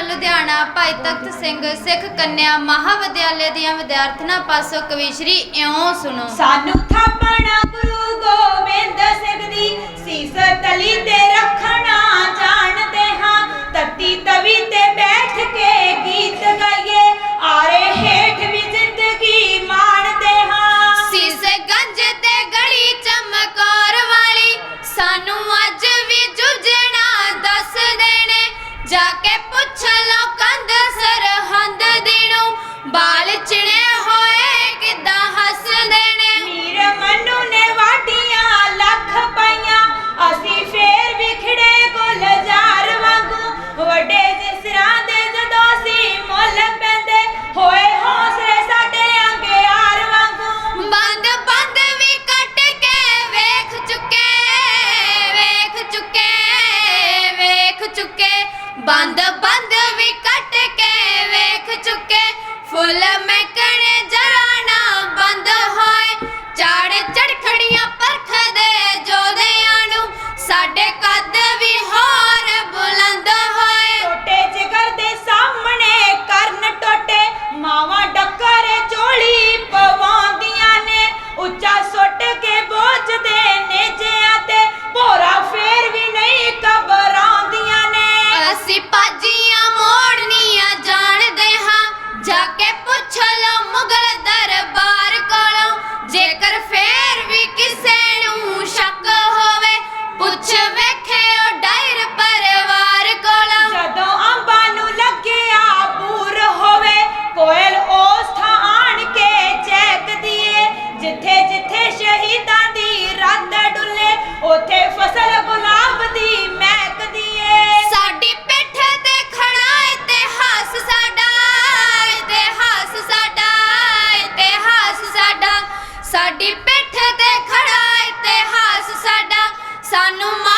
ਧੰਨ ਲੁਧਿਆਣਾ ਭਾਈ ਤਖਤ ਸਿੰਘ, ਸਿੱਖ ਕੰਨਿਆ ਮਹਾ ਮਹਾਵਿਦਿਆਲੇ ਦੀਆਂ ਵਿਦਿਆਰਥਣਾਂ ਪਾਸੋਂ ਕਵੀਸ਼ਰੀ ਇਉਂ ਸੁਣੋ। ਸਾਨੂੰ ਥਾਪਣਾ ਗੁਰੂ ਗੋਬਿੰਦ जाके पूछ लो। Banda Banda. Hanuman.